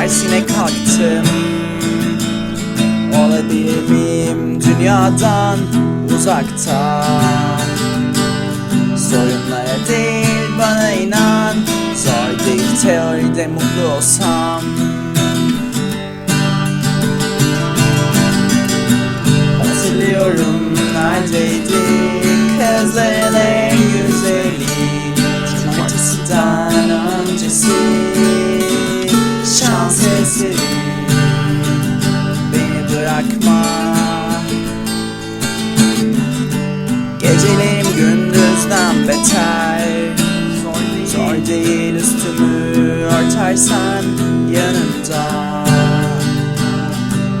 tersine kalktım Olabilir dünyadan uzakta Sorunlara değil bana inan. Zor değil teoride mutlu olsam bırakma. Gecelerim gündüzden beter. Zor değil. Üstümü örtersen yanımda.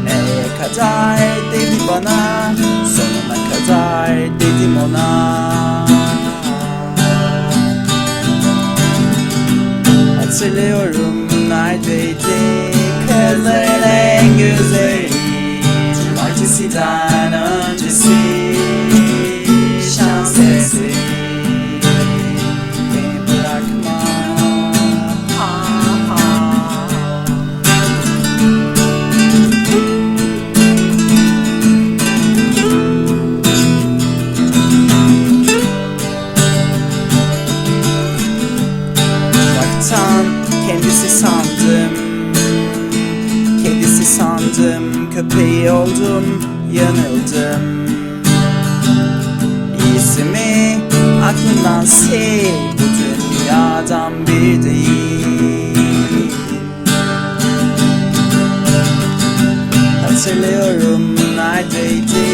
Nereye kadar dedi bana Sonuna kadar dedim ona. Hatırlıyorum neredeydi Cumartesiden öncesi Şans eseri Beni bırakma Ah, ah. Uzaktan kendisi sandım Kedisi sandım Köpeği oldum yanıldım. İyisi mi aklından sil. Bu dünyadan bir değil. Hatırlıyorum neredeydi?